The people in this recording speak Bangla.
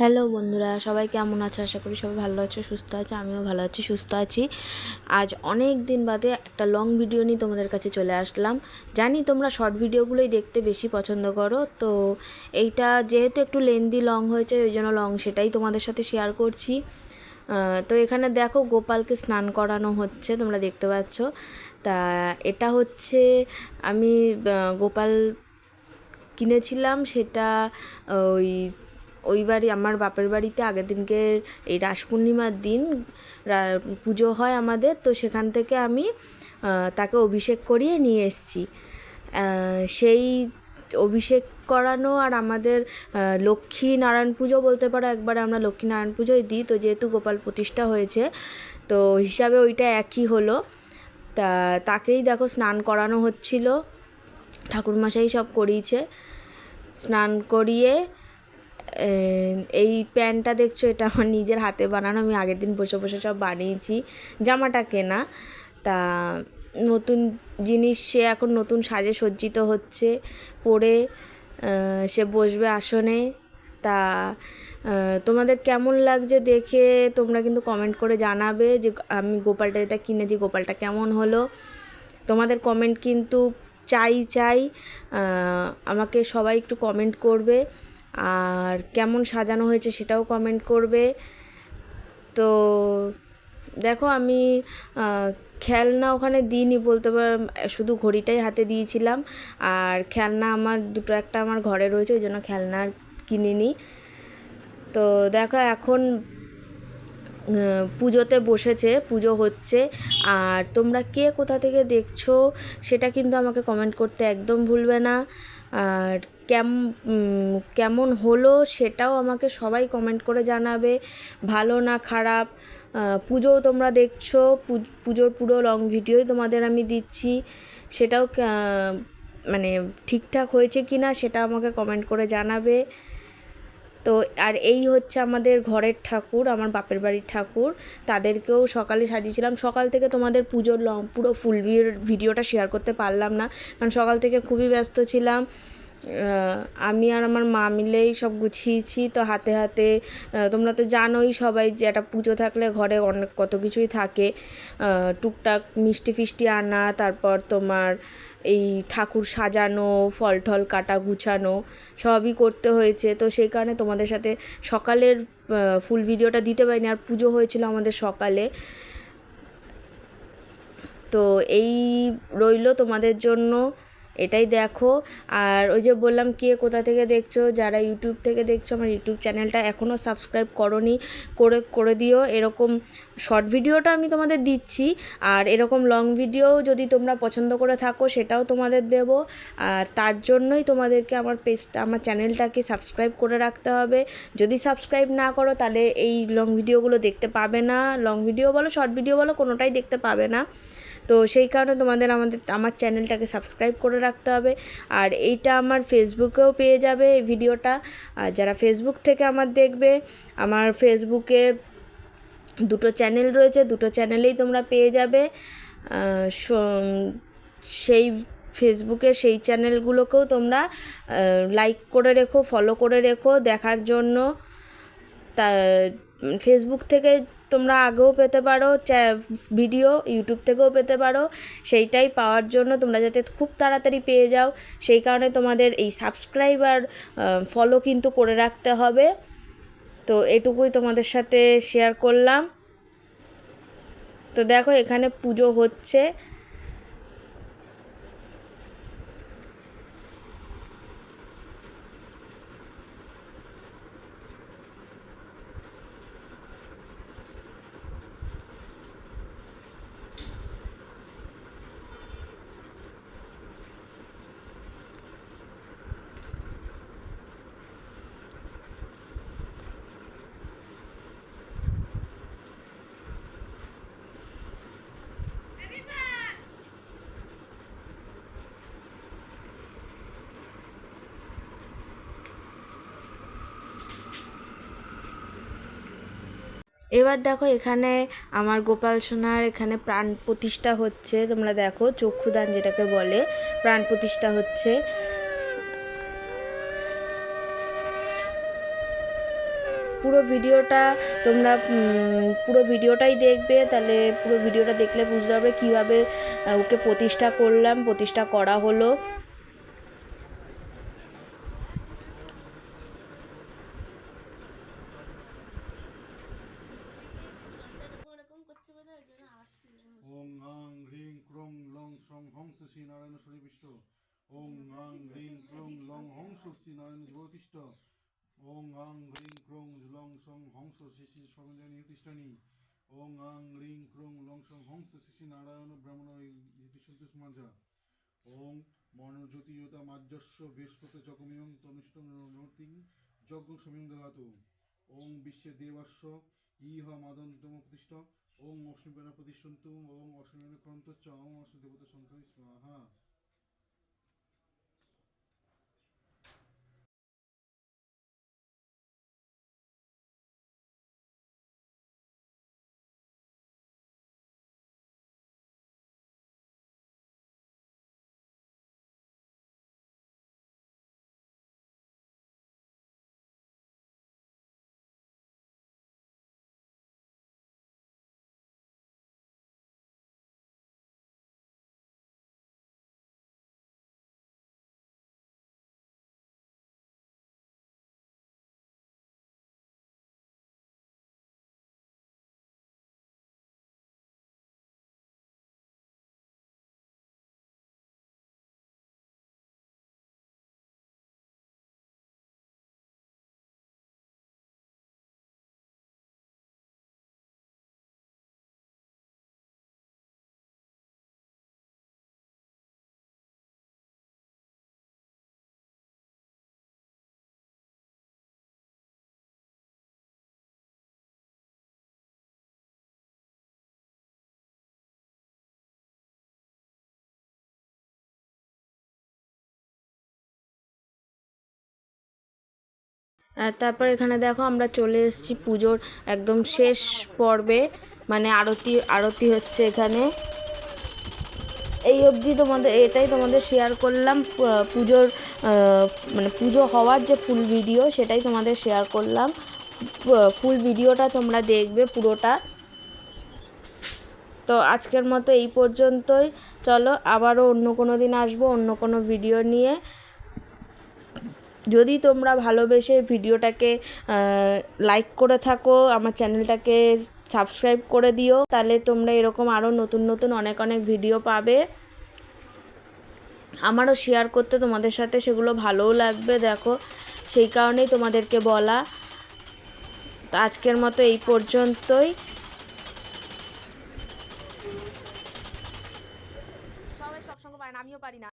হ্যালো বন্ধুরা, সবাই কেমন আছো? আশা করি সবাই ভালো আছো, সুস্থ আছো, আমিও ভালো আছি, সুস্থ আছি। আজ অনেক দিন বাদে একটা লং ভিডিও নিয়ে তোমাদের কাছে চলে আসলাম। জানি তোমরা শর্ট ভিডিওগুলোই দেখতে বেশি পছন্দ করো, তো এইটা যেহেতু একটু লেন্দি লং হয়েছে, ওই জন্য লং সেটাই তোমাদের সাথে শেয়ার করছি। তো এখানে দেখো গোপালকে স্নান করানো হচ্ছে, তোমরা দেখতে পাচ্ছ। তা এটা হচ্ছে আমি গোপাল কিনেছিলাম, সেটা ওই ওই বাড়ি, আমার বাপের বাড়িতে আগের দিনকে এই রাস পূর্ণিমার দিন পুজো হয় আমাদের, তো সেখান থেকে আমি তাকে অভিষেক করিয়ে নিয়ে এসেছি। সেই অভিষেক করানো আর আমাদের লক্ষ্মী নারায়ণ পুজো বলতে পারো, একবারে আমরা লক্ষ্মী নারায়ণ পুজোই দিই, তো যেহেতু গোপাল প্রতিষ্ঠা হয়েছে, তো হিসাবে ওইটা একই হলো। তা, তাকেই দেখো স্নান করানো হচ্ছিল, ঠাকুরমশাই সব করিয়েছে, স্নান করিয়ে এই প্যান্টটা দেখছ, এটা আমার নিজের হাতে বানানো, আমি আগের দিন বসে বসে সব বানিয়েছি। জামাটা কেনা, তা নতুন জিনিস, সে এখন নতুন সাজে সজ্জিত হচ্ছে, পরে সে বসবে আসনে। তা তোমাদের কেমন লাগছে দেখে তোমরা কিন্তু কমেন্ট করে জানাবে যে, আমি গোপালটা যেটা কিনেছি, গোপালটা কেমন হলো। তোমাদের কমেন্ট কিন্তু চাই চাই আমাকে সবাই একটু কমেন্ট করবে। আর কেমন সাজানো হয়েছে সেটাও কমেন্ট করবে। তো দেখো আমি খেলনা ওখানে দিইনি বলতে পার, শুধু ঘড়িটাই হাতে দিয়েছিলাম। আর খেলনা আমার, দুটো একটা আমার ঘরে রয়েছে, ওই জন্য খেলনা আর কিনিনি। তো দেখো এখন পুজোতে বসেছে, পুজো হচ্ছে। আর তোমরা কে কোথা থেকে দেখছ, সেটা কিন্তু আমাকে কমেন্ট করতে একদম ভুলবে না। আর কেম কেমন হলো সেটাও আমাকে সবাই কমেন্ট করে জানাবে। ভালো না খারাপ? পুজোও তোমরা দেখছ পুজোর পুরো লং ভিডিওই তোমাদের আমি দিচ্ছি। সেটাও মানে ঠিকঠাক হয়েছে কি না সেটা আমাকে কমেন্ট করে জানাবে। তো, আর এই হচ্ছে আমাদের ঘরের ঠাকুর, আমার বাপের বাড়ির ঠাকুর। তাদেরকেও সকালে সাজিয়েছিলাম। সকাল থেকে তোমাদের পুজোর লং পুরো ফুল ভিডিওটা শেয়ার করতে পারলাম না। কারণ সকাল থেকে খুবই ব্যস্ত ছিলাম। আমি আর আমার মা মিলেই সব গুছিয়েছি। তো হাতে হাতে তোমরা তো জানোই সবাই যে একটা পুজো থাকলে ঘরে অনেক কত কিছুই থাকে। টুকটাক মিষ্টি ফিষ্টি আনা, তারপর তোমার এই ঠাকুর সাজানো, ফল টল কাটা, গুছানো, সবই করতে হয়েছে। তো সেই কারণে তোমাদের সাথে সকালের ফুল ভিডিওটা দিতে পারিনি, আর পুজো হয়েছিল আমাদের সকালে। তো এই রইল তোমাদের জন্য। এটাই দেখো। আর ওই যে বললাম, কে কোথা থেকে দেখছ, যারা ইউটিউব থেকে দেখছ, আমার ইউটিউব চ্যানেলটা এখনও সাবস্ক্রাইব করনি, করে করে দিও। এরকম শর্ট ভিডিওটা আমি তোমাদের দিচ্ছি। আর এরকম লং ভিডিও যদি তোমরা পছন্দ করে থাকো, সেটাও তোমাদের দেব। আর তার জন্যই তোমাদেরকে আমার পেজটা আমার চ্যানেলটাকে সাবস্ক্রাইব করে রাখতে হবে। যদি সাবস্ক্রাইব না করো, তাহলে এই লং ভিডিওগুলো দেখতে পাবে না। লং ভিডিও বলো শর্ট ভিডিও বলো, কোনোটাই দেখতে পাবে না। তো সেই কারণে তোমাদের আমাদের, আমার চ্যানেলটাকে সাবস্ক্রাইব করে রাখতে হবে। আর এইটা আমার ফেসবুকেও পেয়ে যাবে এই ভিডিওটা। আর যারা ফেসবুক থেকে আমার দেখবে, আমার ফেসবুকে দুটো চ্যানেল রয়েছে, দুটো চ্যানেলেই তোমরা পেয়ে যাবে। সেই ফেসবুকে সেই চ্যানেলগুলোকেও তোমরা লাইক করে রেখো ফলো করে রেখো দেখার জন্য। তা ফেসবুক থেকে তোমরা আগেও পেতে পারো ভিডিও ইউটিউব থেকেও পেতে পারো। সেইটাই পাওয়ার জন্য তোমরা যাতে খুব তাড়াতাড়ি পেয়ে যাও। সেই কারণে তোমাদের এই সাবস্ক্রাইব আর ফলো কিন্তু করে রাখতে হবে। তো এটুকুই তোমাদের সাথে শেয়ার করলাম। তো দেখো এখানে পুজো হচ্ছে। এবার দেখো এখানে আমার গোপাল সোনার এখানে প্রাণ প্রতিষ্ঠা হচ্ছে। তোমরা দেখো চক্ষুদান যেটাকে বলে, প্রাণ প্রতিষ্ঠা হচ্ছে। পুরো ভিডিওটা তোমরা পুরো ভিডিওটাই দেখবে, তাহলে পুরো ভিডিওটা দেখলে বুঝতে পারবে কীভাবে ওকে প্রতিষ্ঠা করলাম, প্রতিষ্ঠা করা হলো ওং আং হ্রিং ক্রোং লং শ্রী নারায়ণ সরিবিষ্ট ওং আং হ্রিং ক্রোং লং হংস শ্রী নারায়ণ জীবতিষ্ঠ। ওং আং হ্রিং ক্রোং লং সং হংস শ্রী শ্রী সমিধান ইতিষ্ঠানি। ওং আং হ্রিং ক্রোং লং সং হংস শ্রী শ্রী নারায়ণ ব্রাহ্মণ ইতিষ্ঠন্তু সমাজা। ওং মনোজ্যোতিয়তা মাজ্যস্য বৃহস্পতি চকমিয়ং তনিষ্ঠ যজ্ঞ সমীং ওং বিশ্বে দেবাস্য ইহ মাদন্তম প্রতিষ্ঠ ওং অশ্বিবেন প্রতিষ্ঠন্তু ওং অশ্বিবেন ক্রন্ত চ ওং অশ্বিন দেবতা সংখ্যা স্বাহা। তারপর এখানে দেখো আমরা চলে এসেছি পুজোর একদম শেষ পর্বে মানে আরতি আরতি হচ্ছে এখানে। এই অবধি তোমাদের, এটাই তোমাদের শেয়ার করলাম পুজোর মানে পুজো হওয়ার যে ফুল ভিডিও সেটাই তোমাদের শেয়ার করলাম। ফুল ভিডিওটা তোমরা দেখবে পুরোটা। তো আজকের মতো এই পর্যন্তই। চলো আবারও অন্য কোনো দিন আসব, অন্য কোনো ভিডিও নিয়ে। যদি তোমরা ভালোবেসে ভিডিওটাকে লাইক করে থাকো, আমার চ্যানেলটাকে সাবস্ক্রাইব করে দিও, তাহলে তোমরা এরকম আরও নতুন নতুন অনেক অনেক ভিডিও পাবে। আমারও শেয়ার করতে তোমাদের সাথে, সেগুলো ভালোও লাগবে, দেখো। সেই কারণেই তোমাদেরকে বলা। আজকের মতো এই পর্যন্তই। আমিও পারি না।